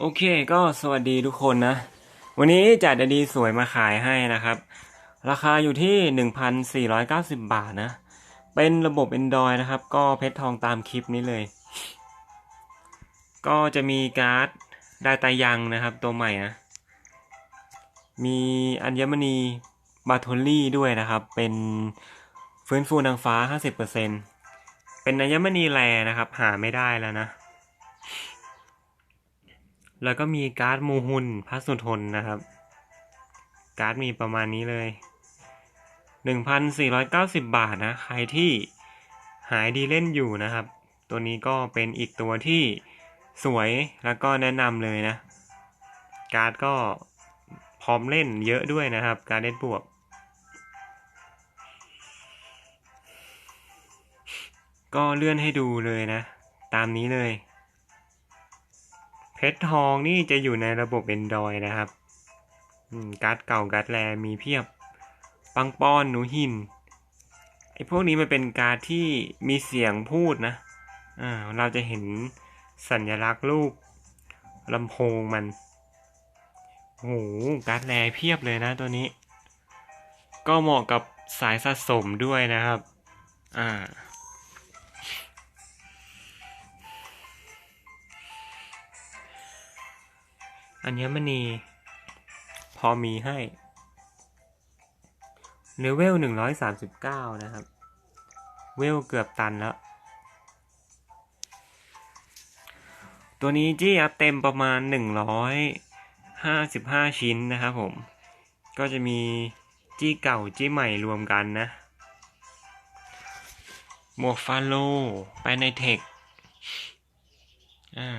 โอเคก็สวัสดีทุกคนนะ วันนี้จัดดีสวยมาขายให้นะครับ ราคาอยู่ที่ 1,490 บาทนะ เป็นระบบ Android นะครับ ก็เพชรทองตามคลิปนี้เลย ก็จะมีการ์ดได้ตายังนะครับ ตัวใหม่นะ มีอัญมณีบาโทลี่ด้วยนะครับ เป็นฟื้นฟูนางฟ้า 50%เป็นอัญมณีแรนะครับ หาไม่ได้แล้วนะ แล้วก็มีการ์ดมูฮุนพัสสุทนนะครับ การ์ดมีประมาณนี้เลย 1,490 บาทนะ ใครที่หายดีเล่นอยู่นะครับ ตัวนี้ก็เป็นอีกตัวที่สวยแล้วก็แนะนำเลยนะ การ์ดก็พร้อมเล่นเยอะด้วยนะครับ การเล่นบวก ก็เลื่อนให้ดูเลยนะ ตามนี้เลย เพชรทองนี่จะอยู่ในระบบ Android นะครับการ์ดเก่าการ์ดแรมีเพียบ ปังป้อนหนูหินไอ้พวกนี้มันเป็นการ์ดที่มีเสียงพูดนะอ่าเราจะเห็นสัญลักษณ์รูปลำโพงมันโอ้โหการ์ดแรเพียบเลยนะตัวนี้ ก็เหมาะกับสายสะสมด้วยนะครับ อ่า อัญมณี พอมีให้เลเวลหนึ่งร้อยสามสิบเก้านะครับ เวลเกือบตันแล้ว ตัวนี้จี้อัพเต็มประมาณหนึ่งร้อยห้าสิบห้าชิ้นนะครับผม ก็จะมีจี้เก่าจี้ใหม่รวมกันนะ หมวกฟาโล ไปในเทค อ่า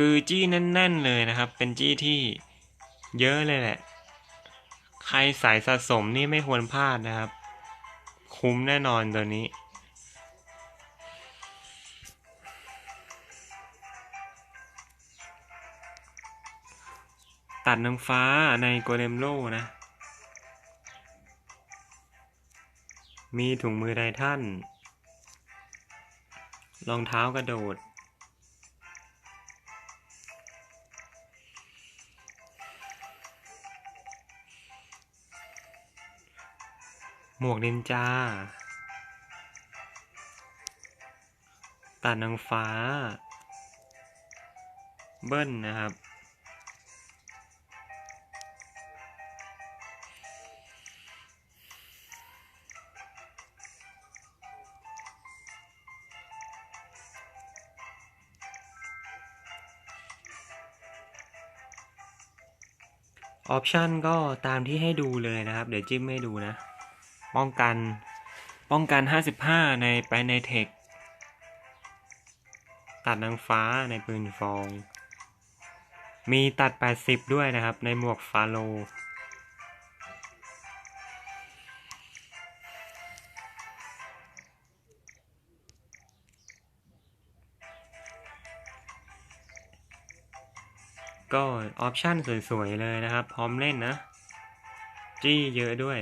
คือจี้แน่น ๆ เลยนะครับ เป็นจี้ที่เยอะเลยแหละ ใครสายสะสมนี่ไม่ควรพลาดนะครับ คุ้มแน่นอนตัวนี้ ตัดนางฟ้าในโกเลมโลนะ มีถุงมือไททันรองเท้ากระโดด หมวกนินจาตัดนางฟ้า เบิ้ลนะครับ ออปชันก็ตามที่ให้ดูเลยนะครับ เดี๋ยวจิ้มให้ดูนะ ป้องกัน ป้องกัน 55 ในไปในเทค ตัดนางฟ้าในปืนฟอง มีตัด 80 ด้วยนะครับ ในหมวกฟาโล ก็ออปชั่นสวย ๆ เลยนะครับ พร้อมเล่นนะ จี้เยอะด้วย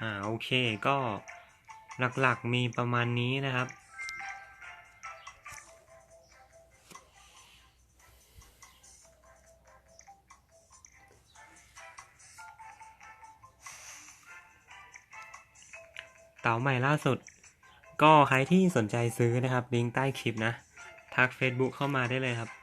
อ่าโอเคก็หลักๆมีประมาณนี้นะครับ เต๋าใหม่ล่าสุด ก็ใครที่สนใจซื้อนะครับลิงก์ใต้คลิปนะ ทัก Facebook เข้ามาได้เลยครับ